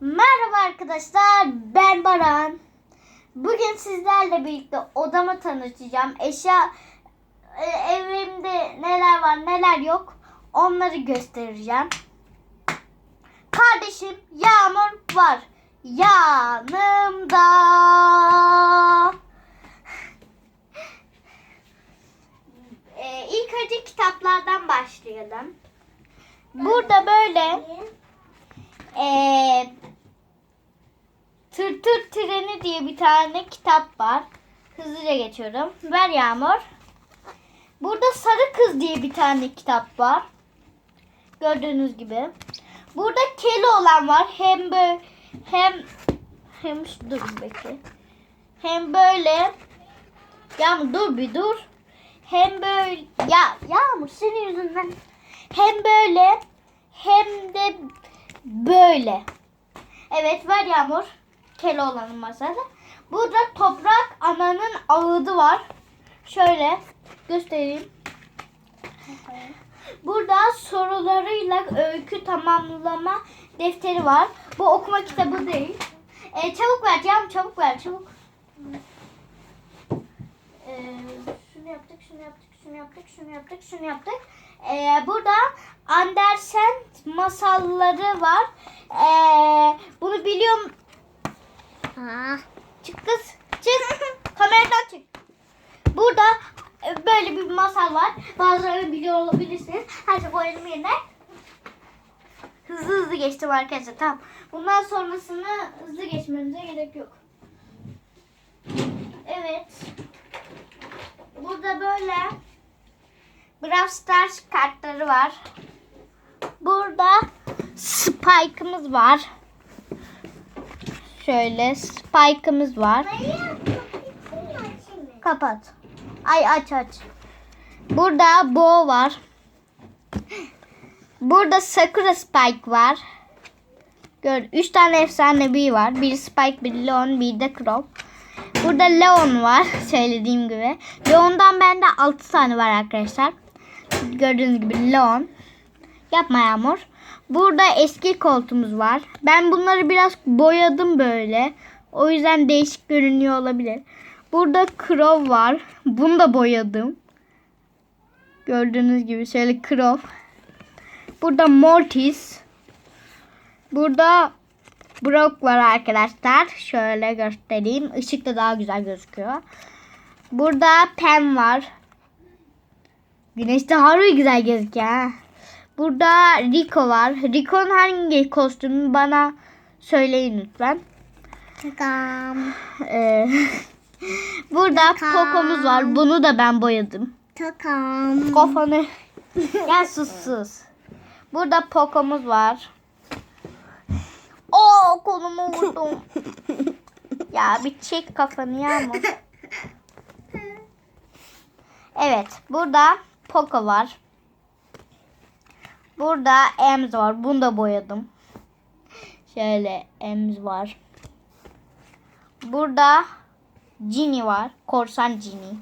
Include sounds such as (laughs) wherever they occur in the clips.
Merhaba arkadaşlar, ben Baran. Bugün sizlerle birlikte odamı tanıtacağım. Eşya e, evimde neler var, neler yok onları göstereceğim. Kardeşim Yağmur var yanımda. E, ilk önce kitaplardan başlayalım. Burada böyle ee, Tır Tır Treni diye bir tane kitap var. Hızlıca geçiyorum. Ver Yağmur. Burada Sarı Kız diye bir tane kitap var. Gördüğünüz gibi. Burada Keloğlan var. Hem böyle hem hem dur bekle. Hem böyle Yağmur dur bir dur. Hem böyle ya Yağmur senin yüzünden hem böyle hem de böyle. Evet ver Yağmur. Keloğlan'ın masası. Burada toprak ananın ağıdı var. Şöyle göstereyim. Burada sorularıyla öykü tamamlama defteri var. Bu okuma kitabı değil. Ee, çabuk ver Yağmur çabuk ver çabuk. Ee, şunu yaptık, şunu yaptık, şunu yaptık, şunu yaptık, şunu yaptık. Ee, burada Andersen masalları var. Ee, bunu biliyorum. Ha, çık kız, çık. (laughs) Kameradan çık. Burada e, böyle bir masal var. Bazıları biliyor olabilirsiniz. Her şey koyalım yerine. Hızlı hızlı geçtim arkadaşlar. Tamam. Bundan sonrasını hızlı geçmemize gerek yok. Evet. Burada böyle Brawl Stars kartları var. Burada Spike'ımız var. Şöyle Spike'ımız var. Kapat. Ay aç aç. Burada Bo var. Burada Sakura Spike var. Gör, üç tane efsanevi var. Bir Spike, bir Leon, bir de Crow. Burada Leon var söylediğim gibi. Leon'dan bende 6 tane var arkadaşlar. Gördüğünüz gibi Leon. Yapma Yağmur. Burada eski koltuğumuz var. Ben bunları biraz boyadım böyle. O yüzden değişik görünüyor olabilir. Burada Crow var. Bunu da boyadım. Gördüğünüz gibi şöyle Crow. Burada Mortis. Burada Brock var arkadaşlar. Şöyle göstereyim. Işıkta daha güzel gözüküyor. Burada Pam var. Güneşte harbi güzel gözüküyor. ha. Burada Rico var. Rico'nun hangi kostümü bana söyleyin lütfen. Tamam. Ee, (laughs) burada Tamam. Poco'muz var. Bunu da ben boyadım. Tamam. Kafanı. Gel sus sus. Burada Poco'muz var. Oo kolumu vurdum. (laughs) ya bir çek kafanı Yağmur. (laughs) Evet burada Poco var. Burada Ems var. Bunu da boyadım. Şöyle Ems var. Burada Ginny var. Korsan Ginny.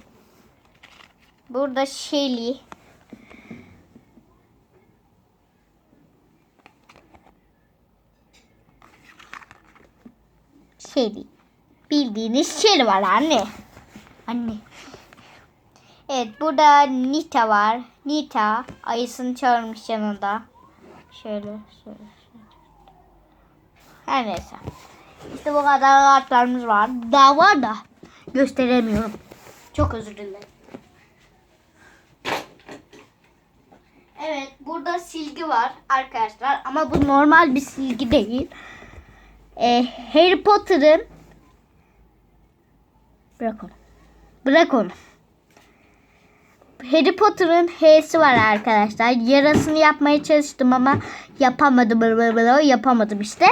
Burada Shelly. Shelly. Bildiğiniz Shelly var anne. Anne. Evet burada Nita var. Nita ayısını çağırmış yanında. Şöyle şöyle. Her neyse. İşte bu kadar kartlarımız var. Daha var da gösteremiyorum. Çok özür dilerim. Evet burada silgi var arkadaşlar ama bu normal bir silgi değil. Ee, Harry Potter'ın bırak onu. Bırak onu. Harry Potter'ın H'si var arkadaşlar. Yarasını yapmaya çalıştım ama yapamadım. Yapamadım işte.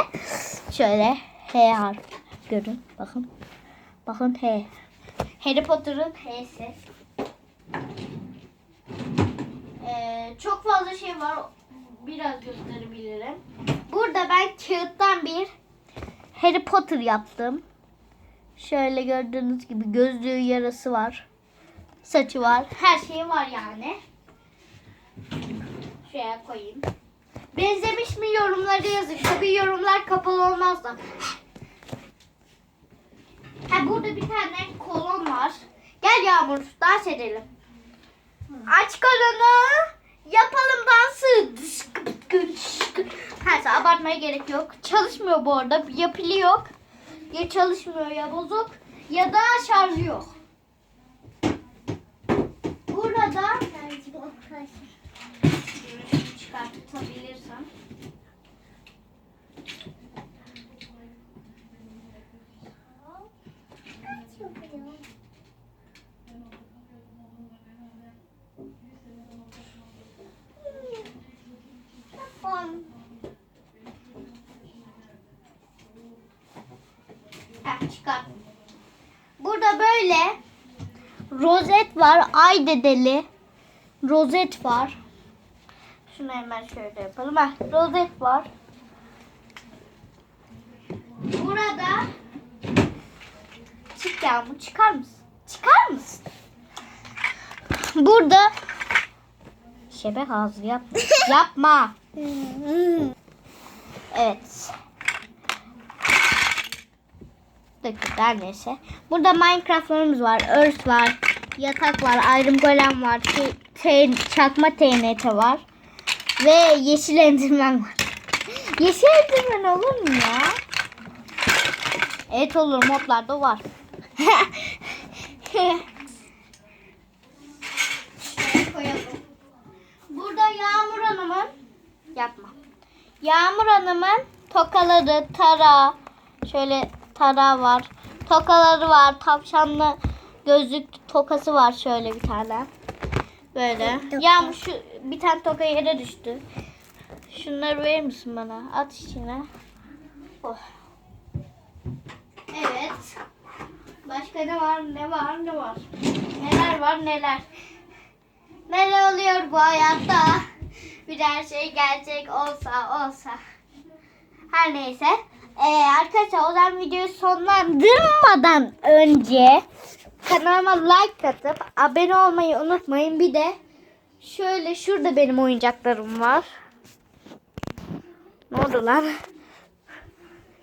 Şöyle H harfi görün. Bakın. Bakın H. Harry Potter'ın H'si. Ee, çok fazla şey var. Biraz gösterebilirim. Burada ben kağıttan bir Harry Potter yaptım. Şöyle gördüğünüz gibi gözlüğü yarası var. Saçı var. Her şey var yani. Şuraya koyayım. Benzemiş mi yorumları yazın. Tabii yorumlar kapalı olmaz da. Ha burada bir tane kolon var. Gel Yağmur dans edelim. Aç kolonu. Yapalım dansı. Neyse abartmaya gerek yok. Çalışmıyor bu arada. Ya pili yok. Ya çalışmıyor ya bozuk. Ya da şarjı yok. Burada çıkartabilirsem. Heh, çıkar. Burada böyle rozet var. Ay dedeli. Rozet var. Şunu hemen şöyle yapalım. Heh, rozet var. Burada çık yağmur çıkar mısın? Çıkar mısın? Burada şebe ağzı yapma. (laughs) yapma. Evet. Dakika neyse. Burada Minecraft'larımız var. Earth var. Yatak var. Iron Golem var. Çakma TNT var. Ve yeşil endirmen var. (laughs) yeşil endirmen olur mu ya? Evet olur. Modlarda var. (laughs) Burada Yağmur Hanım'ın yapma. Yağmur Hanım'ın tokaları, tara, şöyle tara var. Tokaları var. Tavşanlı gözlük tokası var şöyle bir tane. Böyle. Yağmur şu bir tane toka yere düştü. Şunları verir misin bana? At içine. Oh. Evet. Başka ne var? Ne var? Ne var? Neler var? Neler? Neler oluyor bu hayatta? Bir her şey gerçek olsa olsa. Her neyse. Ee, arkadaşlar o zaman videoyu sonlandırmadan önce kanalıma like atıp abone olmayı unutmayın. Bir de şöyle şurada benim oyuncaklarım var. Ne oldu lan?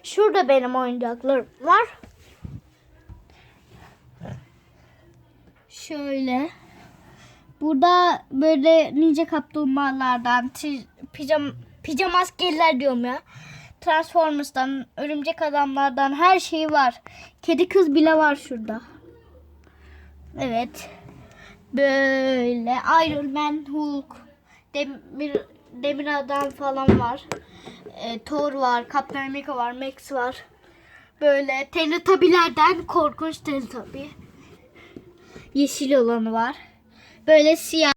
Şurada benim oyuncaklarım var. Şöyle. Burada böyle ninja kaplumbağalardan, pijam, pijama askeriler diyorum ya. Transformers'tan, örümcek adamlardan her şey var. Kedi kız bile var şurada. Evet. Böyle Iron Man, Hulk, Demir, Demir Adam falan var. E, Thor var, Captain America var, Max var. Böyle Teletubby'lerden korkunç Teletubby. Yeşil olanı var. Böyle siyah.